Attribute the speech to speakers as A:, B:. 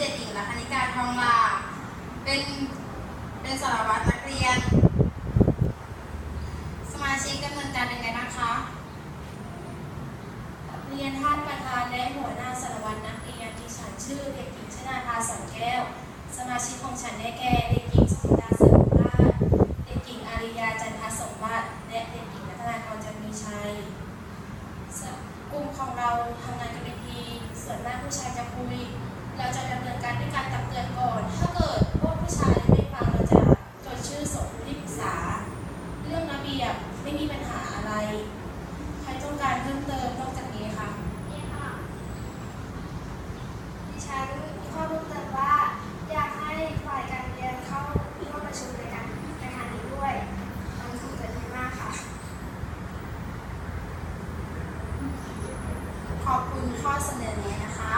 A: เด็กหญิงลัคนิกาทองลา เป็นเป็นสารวัตรนักเรียน สมาชิกดำเนินการยังไงบ้างคะ
B: เรียนท่านประธานและหัวหน้าสารวัตรนักเรียนดิฉันชื่อเด็กหญิงชนาภาสังแก้ว สมาชิกของฉันได้แก่เด็กหญิงสุดาสริราชเด็กหญิงอาริยาจันทสมบัติและเด็กหญิงรัตนาพรจันมีชัยกลุ่มของเราทำงานกันเป็นทีส่วนมากผู้ชายจะคุย ตือนก่อน ถ้าเกิดพวกผู้ชายไม่ฟังเราจะจดชื่อส่งที่ปรึกษา เรื่องระเบียบไม่มีปัญหาอะไร ใครต้องการเพิ่มเติมนอกจากนี้คะ
C: นี่ค่ะดิฉันมีข้อเพิ่มเติมว่า อยากให้ฝ่ายการเรียนเข้าร่วมประชุมในการในครั้งนี้ด้วยมันคงจะดีมากค่ะ
A: ขอบคุณข้อเสนอแนะนะคะ